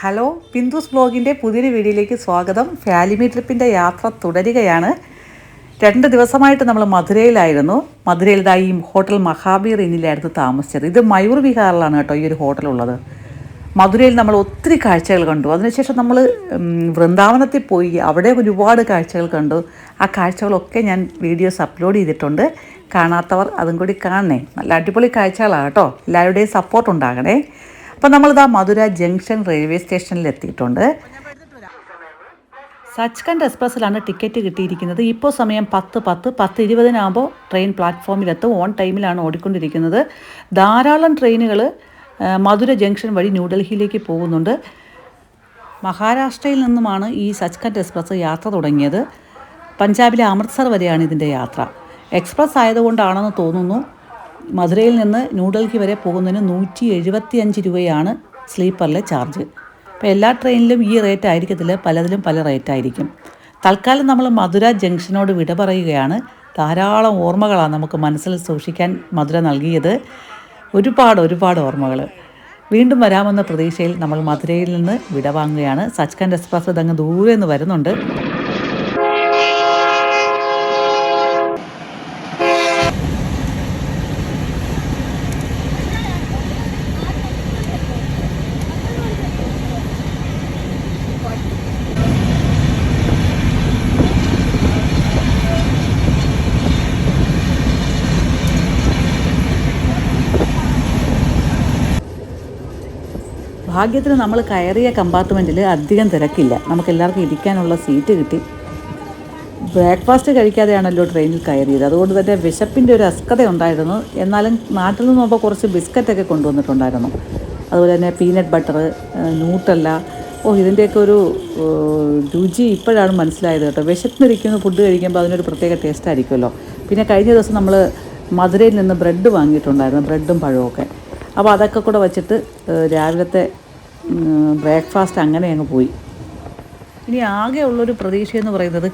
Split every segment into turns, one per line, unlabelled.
Hello ബിന്ദുസ് ബ്ലോഗിന്റെ പുതിയൊരു വീഡിയോയിലേക്ക് സ്വാഗതം. ഫാലിമി ട്രിപ്പിന്റെ യാത്ര തുടരുകയാണ്. രണ്ട് ദിവസമായിട്ട് നമ്മൾ മധുരയിലായിരുന്നു. ഈ ഹോട്ടൽ മഹാബീർ ഇന്നിലായിരുന്നു താമസിച്ചത്. ഇത് മയൂർ വിഹാറിലാണ് കേട്ടോ ഈ ഒരു ഹോട്ടലുള്ളത്. മധുരയിൽ നമ്മൾ ഒത്തിരി കാഴ്ചകൾ കണ്ടു. അതിനുശേഷം നമ്മൾ വൃന്ദാവനത്തിൽ പോയി. അവിടെ ഒരുപാട് കാഴ്ചകൾ കണ്ടു. ആ കാഴ്ചകളൊക്കെ ഞാൻ വീഡിയോസ് അപ്ലോഡ് ചെയ്തിട്ടുണ്ട്. കാണാത്തവർ അതും കൂടി കാണണേ. നല്ല അടിപൊളി കാഴ്ചകളാണ് കേട്ടോ. എല്ലാവരുടെയും സപ്പോർട്ട് ഉണ്ടാകണേ. അപ്പം നമ്മളിതാ മധുര ജംഗ്ഷൻ റെയിൽവേ സ്റ്റേഷനിൽ എത്തിയിട്ടുണ്ട് സച്ച്കണ്ട് എക്സ്പ്രസ്സിലാണ് ടിക്കറ്റ് കിട്ടിയിരിക്കുന്നത്. ഇപ്പോൾ സമയം പത്ത് പത്ത് പത്ത് ഇരുപതിനാകുമ്പോൾ ട്രെയിൻ പ്ലാറ്റ്ഫോമിലെത്തും. ഓൺ ടൈമിലാണ് ഓടിക്കൊണ്ടിരിക്കുന്നത്. ധാരാളം ട്രെയിനുകൾ മധുര ജംഗ്ഷൻ വഴി ന്യൂഡൽഹിയിലേക്ക് പോകുന്നുണ്ട്. മഹാരാഷ്ട്രയിൽ നിന്നുമാണ് ഈ സച്ച്കണ്ട് എക്സ്പ്രസ് യാത്ര തുടങ്ങിയത്. പഞ്ചാബിലെ അമൃത്സർ വരെയാണ് ഇതിന്റെ യാത്ര. എക്സ്പ്രസ് ആയതുകൊണ്ടാണെന്ന് തോന്നുന്നു. മധുരയിൽ നിന്ന് ന്യൂഡൽഹി വരെ പോകുന്നതിന് നൂറ്റി എഴുപത്തി അഞ്ച് രൂപയാണ് സ്ലീപ്പറിലെ ചാർജ്. അപ്പോൾ എല്ലാ ട്രെയിനിലും ഈ റേറ്റ് ആയിരിക്കത്തില്ല. പലതിലും പല റേറ്റ് ആയിരിക്കും. തൽക്കാലം നമ്മൾ മധുര ജംഗ്ഷനോട് വിട പറയുകയാണ്. ധാരാളം ഓർമ്മകളാണ് നമുക്ക് മനസ്സിൽ സൂക്ഷിക്കാൻ മധുര നൽകിയത്. ഒരുപാട് ഒരുപാട് ഓർമ്മകൾ. വീണ്ടും വരാമെന്ന പ്രതീക്ഷയിൽ നമ്മൾ മധുരയിൽ നിന്ന് വിടവാങ്ങുകയാണ്. വാങ്ങുകയാണ് സച്ച്കണ്ട് എക്സ്പ്രസ് ഇതങ്ങ് ദൂരെ നിന്ന് വരുന്നുണ്ട്. ഭാഗ്യത്തിന് നമ്മൾ കയറിയ കമ്പാർട്ട്മെന്റിൽ അധികം തിരക്കില്ല. നമുക്ക് എല്ലാവർക്കും ഇരിക്കാനുള്ള സീറ്റ് കിട്ടി. ബ്രേക്ക്ഫാസ്റ്റ് കഴിക്കാതെയാണല്ലോ ട്രെയിനിൽ കയറിയത്. അതുകൊണ്ട് തന്നെ വിശപ്പിന്റെ ഒരു അസ്കത ഉണ്ടായിരുന്നു. എന്നാലും നാട്ടിൽ നിന്ന് പോകുമ്പോൾ കുറച്ച് ബിസ്ക്കറ്റൊക്കെ കൊണ്ടുവന്നിട്ടുണ്ടായിരുന്നു. അതുപോലെ തന്നെ പീനട്ട് ബട്ടർ ന്യൂട്ടല്ല ഓ ഇതിന്റെയൊക്കെ ഒരു രുചി ഇപ്പോഴാണ് മനസ്സിലായത് കേട്ടോ. വിശപ്പിനിരിക്കുന്ന ഫുഡ് കഴിക്കുമ്പോൾ അതിനൊരു പ്രത്യേക ടേസ്റ്റ് ആയിരിക്കുമല്ലോ. പിന്നെ കഴിഞ്ഞ ദിവസം നമ്മൾ മധുരയിൽ നിന്ന് ബ്രെഡ് വാങ്ങിയിട്ടുണ്ടായിരുന്നു ബ്രെഡും പഴവും ഒക്കെ അപ്പോൾ അതൊക്കെ കൂടെ വച്ചിട്ട് രാവിലത്തെ ബ്രേക്ക്ഫാസ്റ്റ് അങ്ങനെ അങ്ങ് പോയി. ഇനി ആകെ ഉള്ളൊരു പ്രതീക്ഷ എന്ന് പറയുന്നത്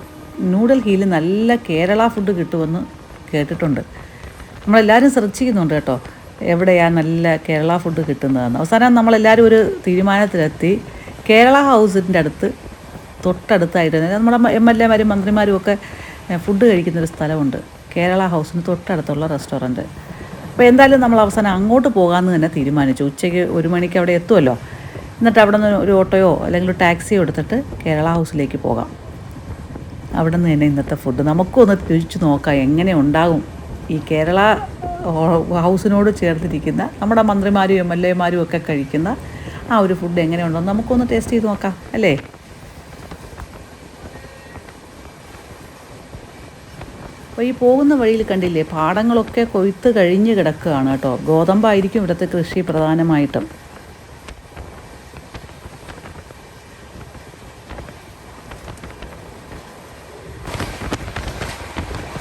ന്യൂഡൽഹിയിൽ നല്ല കേരള ഫുഡ് കിട്ടുമെന്ന് കേട്ടിട്ടുണ്ട്. നമ്മളെല്ലാവരും സെർച്ച് ചെയ്യുന്നുണ്ട് കേട്ടോ എവിടെയാണ് നല്ല കേരള ഫുഡ് കിട്ടുന്നതെന്ന്. അവസാനം നമ്മളെല്ലാവരും ഒരു തീരുമാനത്തിലെത്തി കേരള ഹൗസിന്റെ അടുത്ത് തൊട്ടടുത്തായിട്ട് നമ്മുടെ എം എൽ എമാരും മന്ത്രിമാരും ഒക്കെ ഫുഡ് കഴിക്കുന്നൊരു സ്ഥലമുണ്ട്. കേരള ഹൗസിന് തൊട്ടടുത്തുള്ള റെസ്റ്റോറന്റ് അപ്പോൾ എന്തായാലും നമ്മൾ അവസാനം അങ്ങോട്ട് പോകാമെന്ന് തന്നെ തീരുമാനിച്ചു. ഉച്ചയ്ക്ക് ഒരു മണിക്ക് അവിടെ എത്തുമല്ലോ എന്നിട്ട് അവിടെ നിന്ന് ഒരു ഓട്ടോയോ അല്ലെങ്കിൽ ടാക്സിയോ എടുത്തിട്ട് കേരള ഹൗസിലേക്ക് പോകാം. അവിടെ നിന്ന് തന്നെ ഇന്നത്തെ ഫുഡ് നമുക്കൊന്ന് രുചിച്ച് നോക്കാം എങ്ങനെ ഉണ്ടാകും. ഈ കേരള ഹൗസിനോട് ചേർത്തിരിക്കുന്ന നമ്മുടെ മന്ത്രിമാരും എം എൽ എമാരും ഒക്കെ കഴിക്കുന്ന ആ ഒരു ഫുഡ് എങ്ങനെയുണ്ടെന്ന് നമുക്കൊന്ന് ടേസ്റ്റ് ചെയ്ത് നോക്കാം അല്ലേ? അപ്പോൾ ഈ പോകുന്ന വഴിയിൽ കണ്ടില്ലേ പാടങ്ങളൊക്കെ കൊയ്ത്ത് കഴിഞ്ഞ് കിടക്കുകയാണ് കേട്ടോ. ഗോതമ്പായിരിക്കും ഇവിടുത്തെ കൃഷി പ്രധാനമായിട്ടും.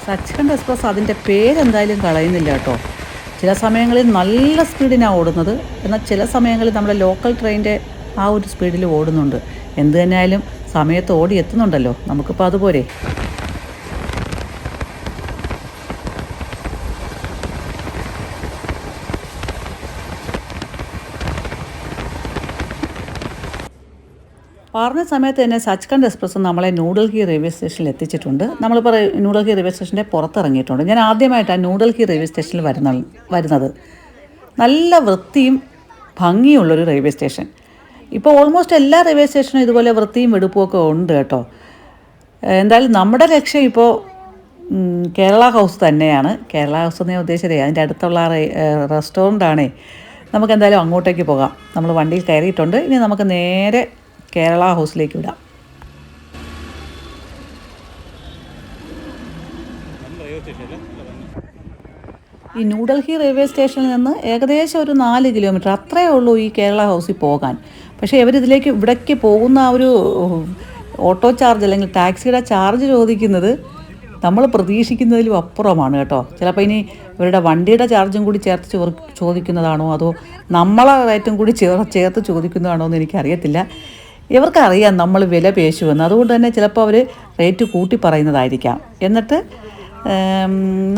സച്ച്ഖണ്ഡ് എക്സ്പ്രസ് അതിന്റെ പേരെന്തായാലും കളയുന്നില്ല കേട്ടോ. ചില സമയങ്ങളിൽ നല്ല സ്പീഡിനാണ് ഓടുന്നത്. എന്നാൽ ചില സമയങ്ങളിൽ നമ്മുടെ ലോക്കൽ ട്രെയിനിന്റെ ആ ഒരു സ്പീഡിൽ ഓടുന്നുണ്ട്. എന്ത് തന്നെയായാലും സമയത്ത് ഓടി എത്തുന്നുണ്ടല്ലോ. നമുക്കിപ്പോൾ അതുപോലെ. പറഞ്ഞ സമയത്ത് തന്നെ സച്ച്കണ്ട് എക്സ്പ്രസ് നമ്മളെ ന്യൂഡൽഹി റെയിൽവേ സ്റ്റേഷനിൽ എത്തിച്ചിട്ടുണ്ട്. നമ്മളിപ്പോൾ ന്യൂഡൽഹി റെയിൽവേ സ്റ്റേഷന്റെ പുറത്തിറങ്ങിയിട്ടുണ്ട്. ഞാൻ ആദ്യമായിട്ടാണ് ന്യൂഡൽഹി റെയിൽവേ സ്റ്റേഷനിൽ വരുന്ന വരുന്നത്. നല്ല വൃത്തിയും ഭംഗിയുള്ളൊരു റെയിൽവേ സ്റ്റേഷൻ. ഇപ്പോൾ ഓൾമോസ്റ്റ് എല്ലാ റെയിൽവേ സ്റ്റേഷനും ഇതുപോലെ വൃത്തിയും വെടുപ്പുമൊക്കെ ഉണ്ട് കേട്ടോ. എന്തായാലും നമ്മുടെ ലക്ഷ്യം ഇപ്പോൾ കേരള ഹൗസ് തന്നെയാണ്. കേരള ഹൗസ് എന്ന് ഞാൻ ഉദ്ദേശിച്ചതേ അതിന്റെ അടുത്തുള്ള റെസ്റ്റോറന്റ് ആണേ നമുക്ക് എന്തായാലും അങ്ങോട്ടേക്ക് പോകാം. നമ്മൾ വണ്ടിയിൽ കയറിയിട്ടുണ്ട്. ഇനി നമുക്ക് നേരെ കേരള ഹൗസിലേക്ക് വിടാം. ഈ ന്യൂഡൽഹി റെയിൽവേ സ്റ്റേഷനിൽ നിന്ന് ഏകദേശം ഒരു നാല് കിലോമീറ്റർ അത്രയേ ഉള്ളൂ ഈ കേരള ഹൗസിൽ പോകാൻ. പക്ഷേ ഇവരിതിലേക്ക് ഇവിടേക്ക് പോകുന്ന ആ ഒരു ഓട്ടോ ചാർജ് അല്ലെങ്കിൽ ടാക്സിയുടെ ചാർജ് ചോദിക്കുന്നത് നമ്മൾ പ്രതീക്ഷിക്കുന്നതിലും അപ്പുറമാണ് കേട്ടോ. ചിലപ്പോൾ ഇനി ഇവരുടെ വണ്ടിയുടെ ചാർജും കൂടി ചേർത്ത് ചോർ ചോദിക്കുന്നതാണോ അതോ നമ്മളെ റേറ്റും കൂടി ചേർ ചേർത്ത് ചോദിക്കുന്നതാണോ എന്ന് എനിക്കറിയത്തില്ല. ഇവർക്കറിയാം നമ്മൾ വില പേശുമെന്ന് അതുകൊണ്ട് തന്നെ ചിലപ്പോൾ അവർ റേറ്റ് കൂട്ടി പറയുന്നതായിരിക്കാം. എന്നിട്ട്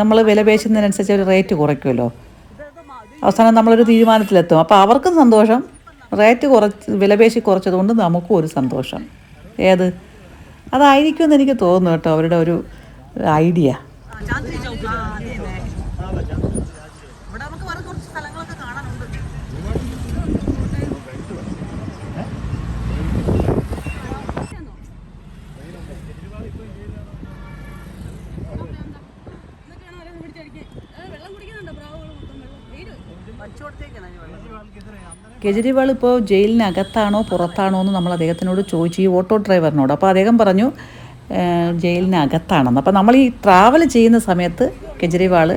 നമ്മൾ വില പേശുന്നതിനനുസരിച്ച് അവർ റേറ്റ് കുറയ്ക്കുമല്ലോ. അവസാനം നമ്മളൊരു തീരുമാനത്തിലെത്തും. അപ്പോൾ അവർക്കും സന്തോഷം. റേറ്റ് കുറച്ച് വിലപേശി കുറച്ചതുകൊണ്ട് നമുക്കും ഒരു സന്തോഷം. ഏത്? അതായിരിക്കുമെന്ന് എനിക്ക് തോന്നുന്നു കേട്ടോ അവരുടെ ഒരു ഐഡിയ ഇവിടെ നമുക്ക് വേറെ കുറച്ച് സ്ഥലങ്ങളൊക്കെ കാണാനുണ്ട് കെജ്രിവാൾ ഇപ്പോൾ ജയിലിനകത്താണോ പുറത്താണോ എന്ന് നമ്മൾ അദ്ദേഹത്തിനോട് ചോദിച്ചു ഈ ഓട്ടോ ഡ്രൈവറിനോട്. അപ്പോൾ അദ്ദേഹം പറഞ്ഞു ജയിലിനകത്താണെന്ന്. അപ്പോൾ നമ്മൾ ഈ ട്രാവൽ ചെയ്യുന്ന സമയത്ത് കെജ്രിവാൾ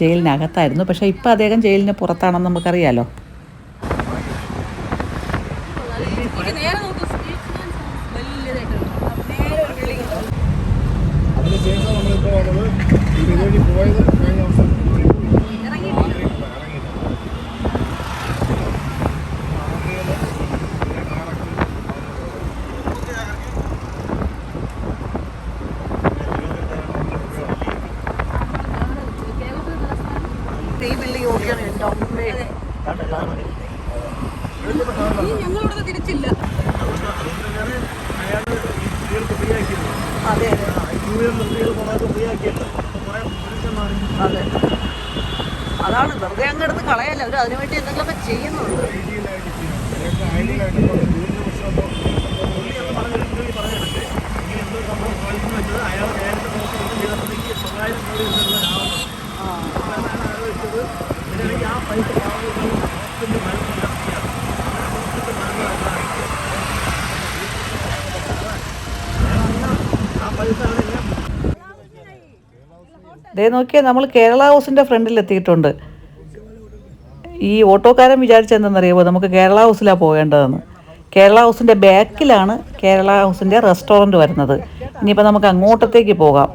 ജയിലിനകത്തായിരുന്നു. പക്ഷേ ഇപ്പോൾ അദ്ദേഹം ജയിലിന് പുറത്താണെന്ന് നമുക്കറിയാലോ
അതിനുശേഷം നമ്മളിപ്പോൾ വന്നത് ഇതുവഴി പോയത് കഴിഞ്ഞ ദിവസം ഇറങ്ങിയില്ല
തിരിച്ചില്ല
അതെ അതെ അതെ. അതാണ് വെറുതെ അങ്ങ് എടുത്ത് കളയല്ല. അവർ അതിനുവേണ്ടി എന്തെങ്കിലുമൊക്കെ ചെയ്യുന്നുണ്ട്. ദേ നോക്കിയാൽ നമ്മൾ കേരള ഹൗസിന്റെ ഫ്രണ്ടിൽ എത്തിയിട്ടുണ്ട്. ഈ ഓട്ടോക്കാരൻ വിചാരിച്ചെന്തെന്നറിയാമോ നമുക്ക് കേരള ഹൗസിലാണ് പോകേണ്ടതെന്ന്. കേരള ഹൗസിന്റെ ബാക്കിലാണ് കേരള ഹൗസിന്റെ റെസ്റ്റോറന്റ് വരുന്നത്. ഇനിയിപ്പോൾ നമുക്ക് അങ്ങോട്ടത്തേക്ക് പോകാം.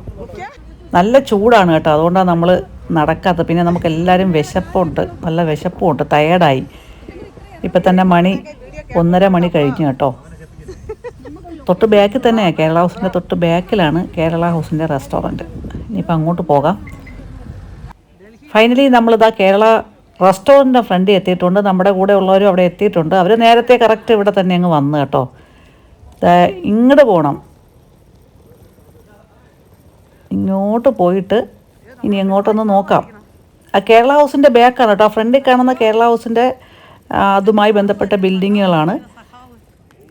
നല്ല ചൂടാണ് കേട്ടോ. അതുകൊണ്ടാണ് നമ്മൾ നടക്കാത്തത്. പിന്നെ നമുക്ക് എല്ലാവരും വിശപ്പുണ്ട്. നല്ല വിശപ്പുണ്ട്. ടയേർഡായി ഇപ്പം തന്നെ മണി ഒന്നര മണി കഴിഞ്ഞു കേട്ടോ. തൊട്ട് ബാക്കിൽ തന്നെ കേരള ഹൗസിന്റെ തൊട്ട് ബാക്കിലാണ് കേരള ഹൗസിന്റെ റെസ്റ്റോറന്റ് ഇനിയിപ്പോൾ അങ്ങോട്ട് പോകാം. ഫൈനലി നമ്മളിതാ കേരള റെസ്റ്റോറന്റിന്റെ ഫ്രണ്ടിൽ എത്തിയിട്ടുണ്ട്. നമ്മുടെ കൂടെ ഉള്ളവരും അവിടെ എത്തിയിട്ടുണ്ട്. അവർ നേരത്തെ കറക്റ്റ് ഇവിടെ തന്നെ അങ്ങ് വന്നു കേട്ടോ. ഇങ്ങോട്ട് പോകണം ഇങ്ങോട്ട് പോയിട്ട് ഇനി എങ്ങോട്ടൊന്ന് നോക്കാം. ആ കേരള ഹൗസിന്റെ ബാക്കാണ് കേട്ടോ. ഫ്രണ്ടിൽ കാണുന്ന കേരള ഹൗസിന്റെ അതുമായി ബന്ധപ്പെട്ട ബിൽഡിങ്ങുകളാണ്.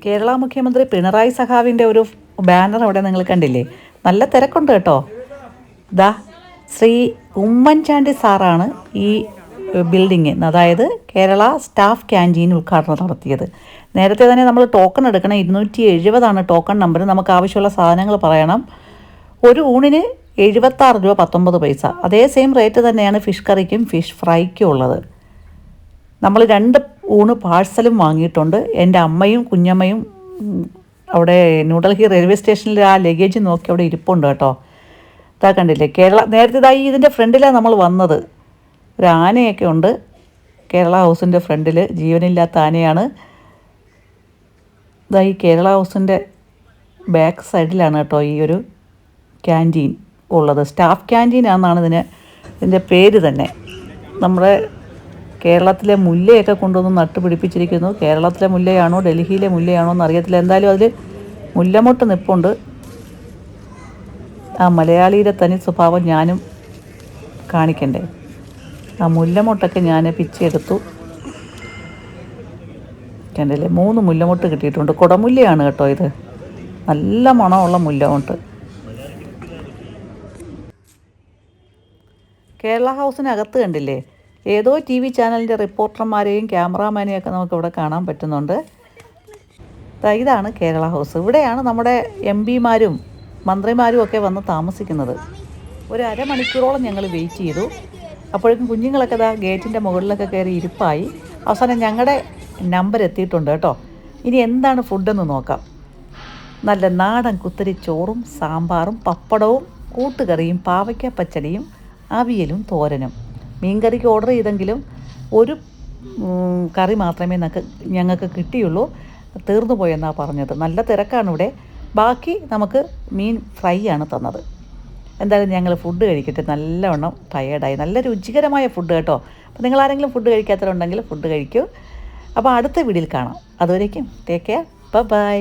കേരള മുഖ്യമന്ത്രി പിണറായി സഖാവിന്റെ ഒരു ബാനർ അവിടെ നിങ്ങൾ കണ്ടില്ലേ? നല്ല തിരക്കുണ്ട് കേട്ടോ. ദാ ശ്രീ ഉമ്മൻചാണ്ടി സാറാണ് ഈ ബിൽഡിങ് അതായത് കേരള സ്റ്റാഫ് ക്യാന്റീൻ ഉദ്ഘാടനം നടത്തിയത്. നേരത്തെ തന്നെ നമ്മൾ ടോക്കൺ എടുക്കണം ഇരുന്നൂറ്റി എഴുപതാണ് ടോക്കൺ നമ്പർ നമുക്ക് ആവശ്യമുള്ള സാധനങ്ങൾ പറയണം. ഒരു ഊണിന് എഴുപത്താറ് രൂപ പത്തൊമ്പത് പൈസ. അതേ സെയിം റേറ്റ് തന്നെയാണ് ഫിഷ് കറിക്കും ഫിഷ് ഫ്രൈക്കും ഉള്ളത്. നമ്മൾ രണ്ട് ഊണ് പാഴ്സലും വാങ്ങിയിട്ടുണ്ട്. എന്റെ അമ്മയും കുഞ്ഞമ്മയും അവിടെ ന്യൂഡൽഹി റെയിൽവേ സ്റ്റേഷനിൽ ആ ലഗേജ് നോക്കി അവിടെ ഇരിപ്പുണ്ട് കേട്ടോ. ഇതാ കണ്ടില്ലേ? കേരള നേരത്തെ ഇതായി ഇതിന്റെ ഫ്രണ്ടിലാണ് നമ്മൾ വന്നത്. ഒരു ആനയൊക്കെ ഉണ്ട്. കേരള ഹൗസിന്റെ ഫ്രണ്ടിൽ ജീവനില്ലാത്ത ആനയാണ്. ഇതാ ഈ കേരള ഹൗസിന്റെ ബാക്ക് സൈഡിലാണ് കേട്ടോ ഈ ഒരു ക്യാന്റീൻ ഉള്ളത്. സ്റ്റാഫ് ക്യാന്റീൻ ആണെന്നാണ് ഇതിന് ഇതിന്റെ പേര് തന്നെ. നമ്മുടെ കേരളത്തിലെ മുല്ലയൊക്കെ കൊണ്ടുവന്ന് നട്ടുപിടിപ്പിച്ചിരിക്കുന്നു. കേരളത്തിലെ മുല്ലയാണോ ഡൽഹിയിലെ മുല്ലയാണോ എന്ന് അറിയത്തില്ല എന്തായാലും അതിൽ മുല്ലമൊട്ട് നിപ്പുണ്ട്. ആ മലയാളിയുടെ തനി സ്വഭാവം ഞാനും കാണിക്കണ്ടേ? ആ മുല്ലമൊട്ടൊക്കെ ഞാൻ പിച്ചെടുത്തു. കണ്ടല്ലേ? മൂന്ന് മുല്ലമൊട്ട് കിട്ടിയിട്ടുണ്ട്. കുടമുല്ലയാണ് കേട്ടോ ഇത്. നല്ല മണമുള്ള മുല്ലമൊട്ട്. കേരള ഹൗസിനകത്ത് കണ്ടില്ലേ? ഏതോ ടി വി ചാനലിന്റെ റിപ്പോർട്ടർമാരെയും ഒക്കെ നമുക്കിവിടെ കാണാൻ പറ്റുന്നുണ്ട്. ഇതാണ് കേരള ഹൗസ്. ഇവിടെയാണ് നമ്മുടെ എം പിമാരും മന്ത്രിമാരും ഒക്കെ വന്ന് താമസിക്കുന്നത്. ഒരു അരമണിക്കൂറോളം ഞങ്ങൾ വെയിറ്റ് ചെയ്തു. അപ്പോഴേക്കും കുഞ്ഞുങ്ങളൊക്കെ ഇതാ ഗേറ്റിന്റെ മുകളിലൊക്കെ കയറി ഇരിപ്പായി. അവസാനം ഞങ്ങളുടെ നമ്പർ എത്തിയിട്ടുണ്ട് കേട്ടോ. ഇനി എന്താണ് ഫുഡെന്ന് നോക്കാം. നല്ല നാടൻ കുത്തരി ചോറും സാമ്പാറും പപ്പടവും കൂട്ടുകറിയും പാവയ്ക്ക പച്ചടിയും അവിയലും തോരനും. മീൻകറിക്ക് ഓർഡർ ചെയ്തെങ്കിലും ഒരു കറി മാത്രമേ ഞങ്ങൾക്ക് കിട്ടിയുള്ളൂ. തീർന്നു പോയെന്നാണ് പറഞ്ഞത്. നല്ല തിരക്കാണ് ഇവിടെ. ബാക്കി നമുക്ക് മീൻ ഫ്രൈ ആണ് തന്നത്. എന്തായാലും ഞങ്ങൾ ഫുഡ് കഴിക്കട്ടെ. നല്ലവണ്ണം ടയേർഡായി നല്ല രുചികരമായ ഫുഡ് കേട്ടോ. അപ്പോൾ നിങ്ങൾ ആരെങ്കിലും ഫുഡ് കഴിക്കാത്തവരുണ്ടെങ്കിൽ ഫുഡ് കഴിക്കൂ. അപ്പോൾ അടുത്ത വീഡിയോയിൽ കാണാം. അതുവരേക്കും ടേക്ക് കെയർ ബൈ